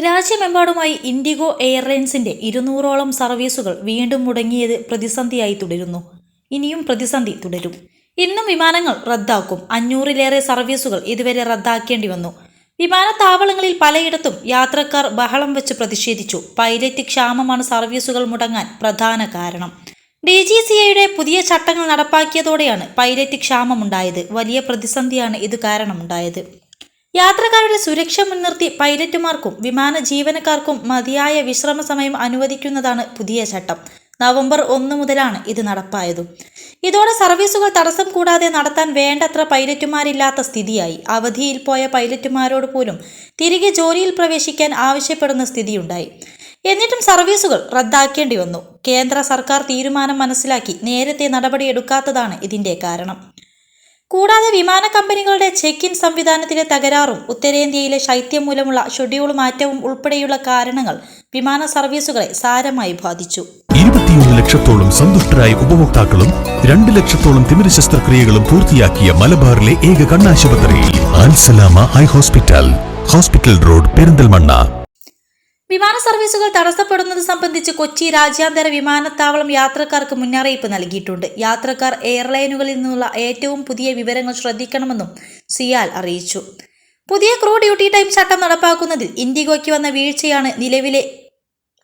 രാജ്യമെമ്പാടുമായി IndiGo എയർലൈൻസിന്റെ ഇരുന്നൂറോളം സർവീസുകൾ വീണ്ടും മുടങ്ങിയത് പ്രതിസന്ധിയായി തുടരുന്നു. ഇനിയും പ്രതിസന്ധി തുടരും. ഇന്നും വിമാനങ്ങൾ റദ്ദാക്കും. അഞ്ഞൂറിലേറെ സർവീസുകൾ ഇതുവരെ റദ്ദാക്കേണ്ടി വന്നു. വിമാനത്താവളങ്ങളിൽ പലയിടത്തും യാത്രക്കാർ ബഹളം വെച്ച് പ്രതിഷേധിച്ചു. പൈലറ്റ് ക്ഷാമമാണ് സർവീസുകൾ മുടങ്ങാൻ പ്രധാന കാരണം. ഡി ജി സി എയുടെ പുതിയ ചട്ടങ്ങൾ നടപ്പാക്കിയതോടെയാണ് പൈലറ്റ് ക്ഷാമമുണ്ടായത്. വലിയ പ്രതിസന്ധിയാണ് ഇത് കാരണമുണ്ടായത്. യാത്രക്കാരുടെ സുരക്ഷ മുൻനിർത്തി പൈലറ്റുമാർക്കും വിമാന ജീവനക്കാർക്കും മതിയായ വിശ്രമ സമയം അനുവദിക്കുന്നതാണ് പുതിയ ചട്ടം. നവംബർ ഒന്ന് മുതലാണ് ഇത് നടപ്പായതും. ഇതോടെ സർവീസുകൾ തടസ്സം കൂടാതെ നടത്താൻ വേണ്ടത്ര പൈലറ്റുമാരില്ലാത്ത സ്ഥിതിയായി. അവധിയിൽ പോയ പൈലറ്റുമാരോട് പോലും തിരികെ ജോലിയിൽ പ്രവേശിക്കാൻ ആവശ്യപ്പെടുന്ന സ്ഥിതിയുണ്ടായി. എന്നിട്ടും സർവീസുകൾ റദ്ദാക്കേണ്ടി വന്നു. കേന്ദ്ര സർക്കാർ തീരുമാനം മനസ്സിലാക്കി നേരത്തെ നടപടിയെടുക്കാത്തതാണ് ഇതിന്റെ കാരണം. കൂടാതെ വിമാന കമ്പനികളുടെ ചെക്ക് ഇൻ സംവിധാനത്തിലെ തകരാറും ഉത്തരേന്ത്യയിലെ ശൈത്യം മൂലമുള്ള ഷെഡ്യൂൾ മാറ്റവും ഉൾപ്പെടെയുള്ള കാരണങ്ങൾ വിമാന സർവീസുകളെ സാരമായി ബാധിച്ചു. ഇരുപത്തിയൊന്ന് ലക്ഷത്തോളം സന്തുഷ്ടരായ ഉപഭോക്താക്കളും രണ്ട് ലക്ഷത്തോളം തിമിര ശസ്ത്രക്രിയകളും പൂർത്തിയാക്കിയ മലബാറിലെ ഏക കണ്ണാശുപത്രിയിൽ ഹോസ്പിറ്റൽ. Hospital road Perinthalmanna. വിമാന സർവീസുകൾ തടസ്സപ്പെടുന്നത് സംബന്ധിച്ച് കൊച്ചി രാജ്യാന്തര വിമാനത്താവളം യാത്രക്കാർക്ക് മുന്നറിയിപ്പ് നൽകിയിട്ടുണ്ട്. യാത്രക്കാർ എയർലൈനുകളിൽ നിന്നുള്ള ഏറ്റവും പുതിയ വിവരങ്ങൾ ശ്രദ്ധിക്കണമെന്നും സിയാൽ അറിയിച്ചു. പുതിയ ക്രൂ ഡ്യൂട്ടി ടൈം ചട്ടം നടപ്പാക്കുന്നതിൽ ഇൻഡിഗോയ്ക്ക് വന്ന വീഴ്ചയാണ് നിലവിലെ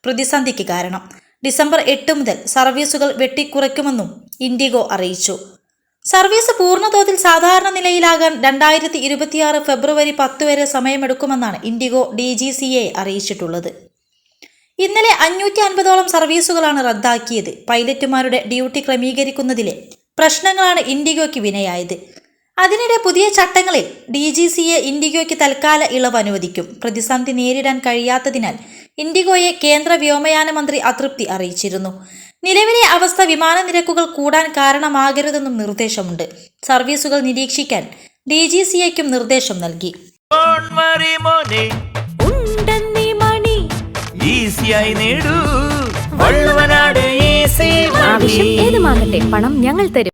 പ്രതിസന്ധിക്ക് കാരണം. ഡിസംബർ എട്ട് മുതൽ സർവീസുകൾ വെട്ടിക്കുറയ്ക്കുമെന്നും ഇൻഡിഗോ അറിയിച്ചു. സർവീസ് പൂർണതോതിൽ സാധാരണ നിലയിലാകാൻ രണ്ടായിരത്തി ഇരുപത്തിയാറ് ഫെബ്രുവരി പത്ത് വരെ സമയമെടുക്കുമെന്നാണ് IndiGo D G C A അറിയിച്ചിട്ടുള്ളത്. ഇന്നലെ അഞ്ഞൂറ്റി അൻപതോളം സർവീസുകളാണ് റദ്ദാക്കിയത്. പൈലറ്റുമാരുടെ ഡ്യൂട്ടി ക്രമീകരിക്കുന്നതിലെ പ്രശ്നങ്ങളാണ് ഇൻഡിഗോയ്ക്ക് വിനയായത്. അതിനിടെ പുതിയ ചട്ടങ്ങളിൽ ഡി ജി സി എ ഇൻഡിഗോയ്ക്ക് തൽക്കാല ഇളവ് അനുവദിക്കും പ്രതിസന്ധി നേരിടാൻ കഴിയാത്തതിനാൽ ഇൻഡിഗോയെ കേന്ദ്ര വ്യോമയാന മന്ത്രി അതൃപ്തി അറിയിച്ചിരുന്നു. നിലവിലെ അവസ്ഥ വിമാന നിരക്കുകൾ കൂടാൻ കാരണമാകരുതെന്നും നിർദ്ദേശമുണ്ട്. സർവീസുകൾ നിരീക്ഷിക്കാൻ ഡി ജി സി എക്കും നിർദ്ദേശം നൽകി. ഏതുമാകട്ടെ പണം ഞങ്ങൾ തരും.